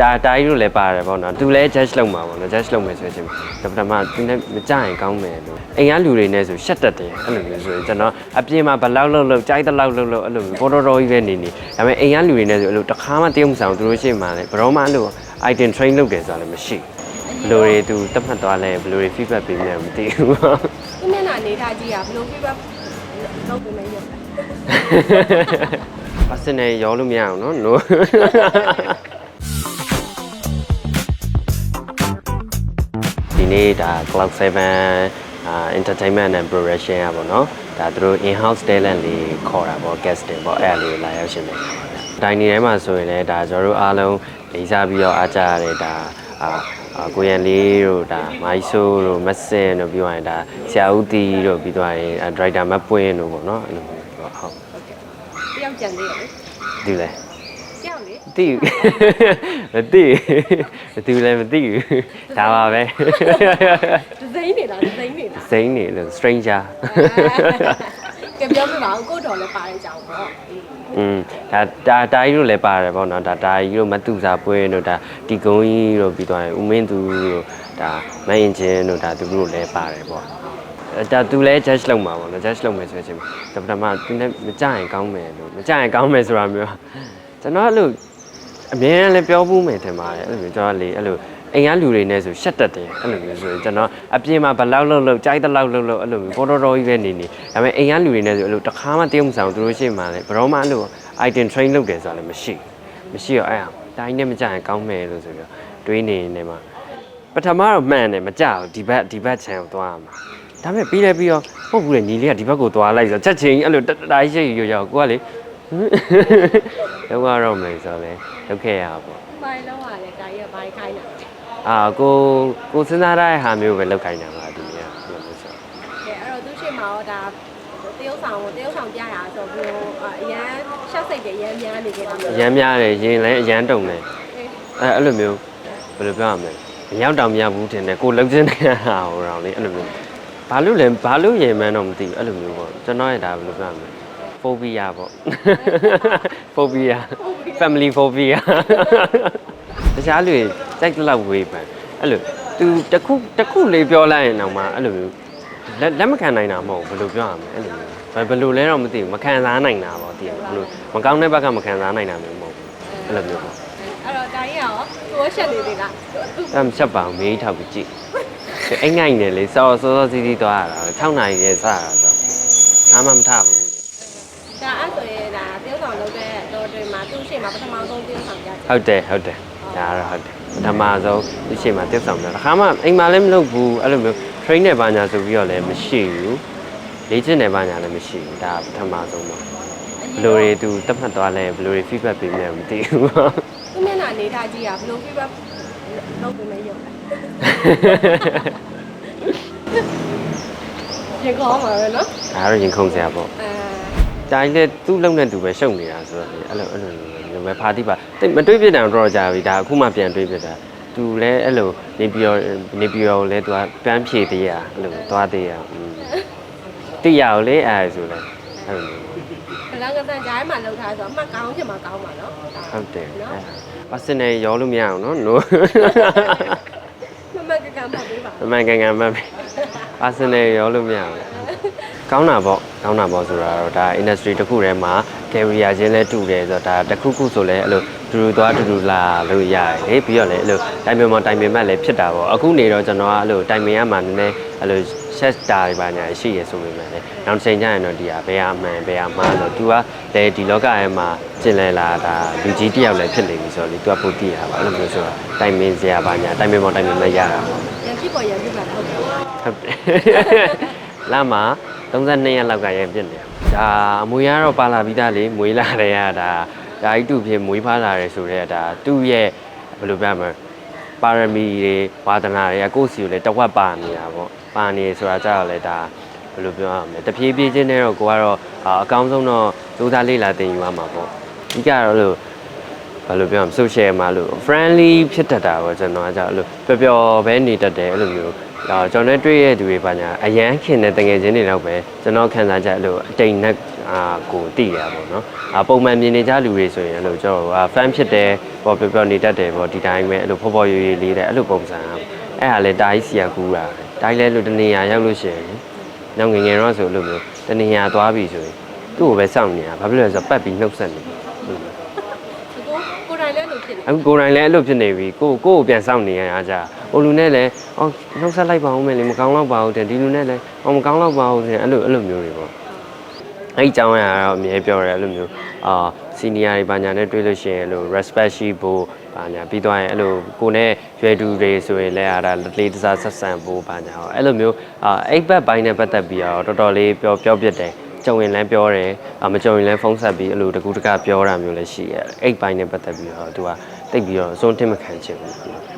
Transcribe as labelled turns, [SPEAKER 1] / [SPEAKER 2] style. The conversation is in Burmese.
[SPEAKER 1] ဒါတာကြီးတို့လည်းပါတယ်ပေါ့နော်သူလည်း judge လုပ်မှာပေါ့နော် judge လုပ်မယ်ဆိုရင်ဒါပထမသူလည်းမကြရင်ကောင်းမယ်လို့အိမ်ကလူတွေနဲ့ဆိုရှက်တက်တယ်အဲ့လိုမျိုးဆိုရင်ကျွန်တော်အပြင်မှာဘလောက်လောက်လောက်ကြိုက်တဲ့လောက်လောက်လောက်အဲ့လိုမျိုးပေါ်တော်တော်ကြီးပဲနေနေဒါပေမဲ့အိမ်ကလူတွေနဲ့ဆိုအဲ့လိုတစ်ခါမှတရုပ်မဆောင်သူတို့ရှိမှလည်းဘယ်တော့မှအဲ့လို item train လုပ်တယ်ဆိုတာလည်းမရှိဘူးဘယ်လိုတွေသူတတ်မှတ်သွားလဲဘယ်လိုတွေ feedback ပေးမလဲမသိဘူး
[SPEAKER 2] သူမျက်နှာနေတာကြီးอ่ะဘယ်လို feedback လုပ်ပေးမယ်ရုပ်လဲ
[SPEAKER 1] ပါစနေရောလို့မရအောင်နော် no ဒီနေ့ဒါ Cloud 7အာ entertainment and production อ่ะပေါ့နော်ဒါသူတို့ in house talent လေးခေါ်တာပေါ့ guest တင်ပေါ့အဲ့အလေးလာရောက်ရှင်တယ်ဒိုင်နီထဲမှာဆိုရင်လည်းဒါကျွန်တော်တို့အားလုံးလေးစားပြီးတော့အားကြရတဲ့ဒါအာအာကိုရန်လေးတို့ဒါမိုင်းဆိုးတို့မဆင်တို့ပြီးသွားရင်ဒါဆရာဦးတီတို့ပြီးသွားရင်ဒရိုက်တာမပွင့်တို့ပေါ့နော်အဲ့လိုမျိုးပေါ့ဟုတ်
[SPEAKER 2] တယောက်ကြံသေးတယ်လေ
[SPEAKER 1] ဒီလဲ
[SPEAKER 2] တယောက်လေ
[SPEAKER 1] မသိဘူးမသိဘူးဘယ်သူလဲမသိဘူးဒါပါပဲ
[SPEAKER 2] ဒီဇိမ်းနေလားဒီဇိမ်းနေလား
[SPEAKER 1] စိမ့်နေလို့ stranger
[SPEAKER 2] ကဲပြောပြပါဦးကိုတော်လည်းပါတယ်ကြောင်ပေါ့
[SPEAKER 1] อืมဒါဒါတာကြီးတို့လည်းပါတယ်ပေါ့နော်ဒါတာကြီးတို့မတူစာပွဲတို့ဒါတီကုန်းကြီးတို့ပြီးသွားရင်ဦးမင်းသူတို့ဒါမအင်ဂျင်တို့ဒါသူတို့လည်းပါတယ်ပေါ့အဲဒါသူလည်း judge လုပ်မှာပေါ့နော် judge လုပ်မယ်ဆိုရင်ဒါပထမသူလည်းမကြရင်ကောင်းမယ်လို့မကြရင်ကောင်းမယ်ဆိုတာမျိုး ကျွန်တော်အဲ့လိုအမြဲတမ်းလည်းပြောဖို့မယ်ထင်ပါတယ်အဲ့လိုမျိုးကျွန်တော်ကလေအဲ့လိုအိမ်ကလူတွေနဲ့ဆိုရှက်တက်တယ်အဲ့လိုမျိုးဆိုရင်ကျွန်တော်အပြင်မှာဘလောက်လောက်လောက်ကြိုက်တဲ့လောက်လောက်လောက်အဲ့လိုမျိုးပေါ်တော်တော်ကြီးပဲနေနေဒါပေမဲ့အိမ်ကလူတွေနဲ့ဆိုအဲ့လိုတစ်ခါမှတရုပ်မဆောင်သူတို့ရှိမှလည်းဘယ်တော့မှအဲ့လို item train လုပ်တယ်ဆိုတာလည်းမရှိဘူးမရှိတော့အဲ့အောင်တိုင်းနဲ့မကြရင်ကောင်းမယ်လို့ဆိုပြီးတော့တွေးနေနေမှာပထမတော့မှန်တယ်မကြဘူးဒီဘက်ဒီဘက်ခြံကိုသွားရမှာဒါပေမဲ့ပြီးလဲပြီးတော့ဟုတ်ဘူးလေညီလေးကဒီဘက်ကိုသွားလိုက်ဆိုတော့ချက်ချင်းအဲ့လိုတတတိုင်းရှိရရောက်ကိုက လေတော့ကတော့မယ်ဆိုတော့လေလုပ်ခဲ့ရပါပေါ့
[SPEAKER 2] ဘာလို့ရလဲဒါကြီးကဘာခိုင်းတာ
[SPEAKER 1] အာကိုကိုစဉ်းစားရတဲ့ဟာမျိုးပဲလုပ်ခိုင်းတာပါဒီနေ့ကဘယ်လိုဆိုတော့
[SPEAKER 2] ကဲအဲ့တော့သူရှိမှာတော့ဒါတရုပ်ဆောင်ကိုတရုပ်ဆောင်ပြတာဆိုပြီးတော့အရန်ရှက်စိတ်တွေအရန်များနေခဲ့တာမျိုး
[SPEAKER 1] အရမ်းများတယ်ရင်လည်းအရမ်းတုံတယ်အဲအဲ့လိုမျိုးဘယ်လိုပြောရမလဲမရောက်တောင်မရောက်ဘူးထင်တယ်ကိုလှုပ်ခြင်းတဲ့ဟာဟိုတော့လေအဲ့လိုမျိုးဘာလို့လဲဘာလို့ရင်မှန်းတော့မသိဘူးအဲ့လိုမျိုးပေါ့ကျွန်တော်ရဲ့ဒါဘယ်လိုပြောရမလဲ phobia ပေါ့ phobia family phobia တခြားလူတွေစိုက်တလောက်ဝေးပန်အဲ့လို तू တစ်ခုတစ်ခုလေးပြောလိုက်ရင်တော့မှအဲ့လိုမျိုးလက်လက်မခံနိုင်တာမဟုတ်ဘူးဘယ်လိုပြောရမလဲအဲ့လိုမျိုးဘယ်ဘယ်လိုလဲတော့မသိဘူးမခံစားနိုင်တာပေါ့တည်ရမလို့မကောင်းတဲ့ဘက်ကမခံစားနိုင်တာမျိုးမဟုတ်ဘူးအဲ့လိုမျိုးပေါ့
[SPEAKER 2] အဲ့တော့ဒါကြီးကရောသူရှက်နေသေးလားသူ
[SPEAKER 1] အဲ့မချက်ပါဘူးမေးထောက်ပြီးကြည့်အိမ်ငိုင်းနေလေစောစောစောစီးစီးသွားရတာ6နာရီလေးစရတာဆိုအားမမထဘူး
[SPEAKER 2] ဒါအဲ့ဆိုရင်ဒါတရုပ်ဆောင်လုပ်တဲ့တော့တွေမှာသူ့ရှိမှာပထမဆုံးတရုပ်ဆောင်ပြချင်
[SPEAKER 1] ဟုတ်တယ်ဟုတ်တယ်ဒါကတော့ဟုတ်တယ်ပထမဆုံးဒီချိန်မှာတက်ဆောင်တယ်တစ်ခါမှအိမ်မှာလည်းမလုပ်ဘူးအဲ့လိုမျိုး train နဲ့ဘာညာဆိုပြီးတော့လည်းမရှိဘူးလေ့ကျင့်တယ်ဘာညာလည်းမရှိဘူးဒါပထမဆုံးပေါ့ဘယ်လိုတွေသူတတ်မှတ်သွားလဲဘယ်လိုတွေ feedback ပေးမလဲမသိဘူး
[SPEAKER 2] သူမျက်နှာနေတာကြီးอ่ะဘယ်လို feedback လုပ်ပေးမယ်ရုပ်လဲရေကောင်းပါပဲเนาะ
[SPEAKER 1] ဒါကတော့ရင်ခုန်စရာပေါ့
[SPEAKER 2] အဲ
[SPEAKER 1] တိုင်းတဲ့သူ့လုံနဲ့သူပဲရှုပ်နေတာဆိုတော့လေအဲ့လိုအဲ့လိုလိုပဲဖာတိပါတိတ်မတွေးပြတာတော့ကြာပြီဒါအခုမှပြန်တွေးပြတာသူလည်းအဲ့လိုနေပြည်တော်နေပြည်တော်လည်းသူကပန်းဖြေသေးရအဲ့လိုသွားသေးရတိရကိုလေအဲ့ဆိုလဲအဲ့လို
[SPEAKER 2] ဘလောက်ကတည်းကဂျိုင်းမှာလောက်ထားဆိုတော့အမှတ်ကောင်းချင်မှကောင်းပါနော်
[SPEAKER 1] ဟုတ်တယ်
[SPEAKER 2] နော်
[SPEAKER 1] ပါစနေရောလို့မရအောင်နော်နိုး
[SPEAKER 2] မမကကမှတ်ပေးပါ
[SPEAKER 1] မမကကမှတ်ပေးပါစနေရောလို့မရအောင် ကောင်းတာပေါ့ကောင်းတာပေါ့ဆိုတာတော့ဒါ industry တစ်ခုထဲမှာ career ချင်းလဲတူတယ်ဆိုတော့ဒါတစ်ခုခုဆိုလဲအဲ့လိုတူတူသွားတူတူလာလို့ရတယ်လေပြီးတော့လဲအဲ့လိုတိုင်ပင်မတိုင်ပင်မှလည်းဖြစ်တာပေါ့အခုနေတော့ကျွန်တော်ကအဲ့လိုတိုင်ပင်ရမှနည်းနည်းအဲ့လို set တာတွေပါညာရှိရဆိုပေမဲ့လေနောက်တစ်ချိန်ကျရင်တော့ဒီဟာဘယ်ဟာမှန်ဘယ်ဟာမှားဆိုတော့ तू ကလေဒီလောကထဲမှာကျင်လည်လာတာလူကြီးတစ်ယောက်လည်းဖြစ်နေပြီဆိုတော့လေ तू ကပိုသိရပါအဲ့လိုမျိုးဆိုတော့တိုင်ပင်စရာပါညာတိုင်ပင်မတိုင်ပင်မရတာပေါ့
[SPEAKER 2] ရန်ဖြစ်ပေါ်ရန်ဖြစ်မှာဟုတ်တယ်
[SPEAKER 1] ဟုတ်တယ်လာမှာ 32ရက်လောက်ကရင်ပြစ်နေဒါအမွေကတော့ပါလာပြီးသားလေမွေးလာတဲ့ကဒါဒါကြီးတူဖြစ်မွေးဖားလာတယ်ဆိုတော့ဒါသူ့ရဲ့ဘယ်လိုပြောမလဲပါရမီတွေဝါသနာတွေကကိုယ့်စီကိုလည်းတဝက်ပါနေတာပေါ့ပါနေဆိုတာကြတော့လေဒါဘယ်လိုပြောရမလဲတဖြည်းဖြည်းချင်းနဲ့တော့ကိုကတော့အာအကောင်းဆုံးတော့စူးစမ်းလေ့လာသင်ယူရမှာပေါ့ဒီကတော့လို့ဘာလို့ပြောရမလဲ social မှာလို့ friendly ဖြစ်တတ်တာပေါ့ကျွန်တော်ကကြောက်လို့ပျော်ပျော်ပဲနေတတ်တယ်အဲ့လိုမျိုးဒါ ကျွန်တော်နဲ့တွေ့ရတဲ့သူတွေပါညာအရန်ခင်တဲ့တငယ်ချင်းတွေတော့ပဲကျွန်တော်ခံစားချက်အဲ့လိုအတိမ်နဲ့အာကိုတည်ရပါတော့။အာပုံမှန်မြင်နေကြလူတွေဆိုရင်အဲ့လိုကျွန်တော်အာ fan ဖြစ်တယ်ပေါ့ပြောပြောနေတတ်တယ်ပေါ့ဒီတိုင်းပဲအဲ့လိုဖော်ဖော်ရွရွလေးတဲ့အဲ့လိုပုံစံအဲ့ဟာလေတာကြီးစီကကူးတာတာကြီးလဲလို့တနေရာရောက်လို့ရှိရင်နောက်ငယ်ငယ်တော့ဆိုလို့မျိုးတနေရာသွားပြီဆိုရင်သူ့ကိုပဲစောင့်နေတာဘာဖြစ်လဲဆိုတော့ပတ်ပြီးနှုတ်ဆက်နေတယ်
[SPEAKER 2] ကိုကိုယ်တိုင်လည်းလို့ဖြစ်နေ
[SPEAKER 1] အခုကိုယ်တိုင်လည်းအဲ့လိုဖြစ်နေပြီကိုကိုကိုပြန်စောင့်နေရအားကြ ဟိုလူနဲ့လည်းအော်နှုတ်ဆက်လိုက်ပါဦးမယ်လေမကောင်းတော့ပါဘူးတဲ့ဒီလူနဲ့လည်းအော်မကောင်းတော့ပါဘူးတဲ့အဲ့လိုအဲ့လိုမျိုးတွေပေါ့အဲ့ဒီအကြောင်းအရာကတော့အမြဲပြောတယ်အဲ့လိုမျိုးအာ senior တွေဘာညာနဲ့တွေ့လို့ရှိရင်အဲ့လို respect ရှိဖို့ဘာညာပြီးတော့ရင်အဲ့လိုကိုနဲ့ရွယ်တူတွေဆိုရင်လည်းအားဒါလေးတစားဆက်ဆံဖို့ဘာညာဟောအဲ့လိုမျိုးအာအိတ်ဘက်ပိုင်းနဲ့ပတ်သက်ပြီးတော့တော်တော်လေးပြောပြောပြတယ်ကြုံရင်လည်းပြောတယ်အမကြုံရင်လည်းဖုန်းဆက်ပြီးအဲ့လိုတကူတကပြောတာမျိုးလည်းရှိရတယ်အိတ်ပိုင်းနဲ့ပတ်သက်ပြီးတော့သူကတိတ်ပြီးတော့အစွန်းတင်မခံချင်ဘူး